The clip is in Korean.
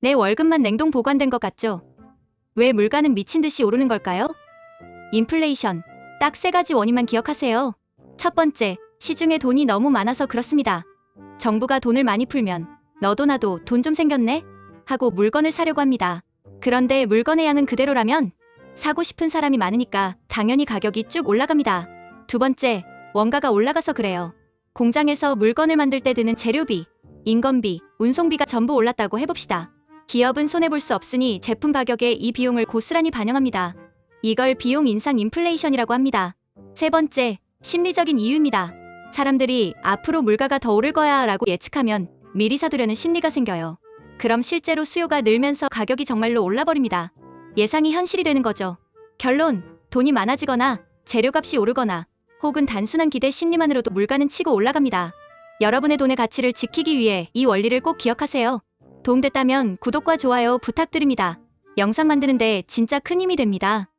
내 월급만 냉동 보관된 것 같죠? 왜 물가는 미친 듯이 오르는 걸까요? 인플레이션. 딱 세 가지 원인만 기억하세요. 첫 번째, 시중에 돈이 너무 많아서 그렇습니다. 정부가 돈을 많이 풀면 너도 나도 돈 좀 생겼네? 하고 물건을 사려고 합니다. 그런데 물건의 양은 그대로라면 사고 싶은 사람이 많으니까 당연히 가격이 쭉 올라갑니다. 두 번째, 원가가 올라가서 그래요. 공장에서 물건을 만들 때 드는 재료비, 인건비, 운송비가 전부 올랐다고 해봅시다. 기업은 손해볼 수 없으니 제품 가격에 이 비용을 고스란히 반영합니다. 이걸 비용 인상 인플레이션이라고 합니다. 세 번째, 심리적인 이유입니다. 사람들이 앞으로 물가가 더 오를 거야 라고 예측하면 미리 사두려는 심리가 생겨요. 그럼 실제로 수요가 늘면서 가격이 정말로 올라버립니다. 예상이 현실이 되는 거죠. 결론, 돈이 많아지거나 재료값이 오르거나 혹은 단순한 기대 심리만으로도 물가는 치고 올라갑니다. 여러분의 돈의 가치를 지키기 위해 이 원리를 꼭 기억하세요. 도움됐다면 구독과 좋아요 부탁드립니다. 영상 만드는데 진짜 큰 힘이 됩니다.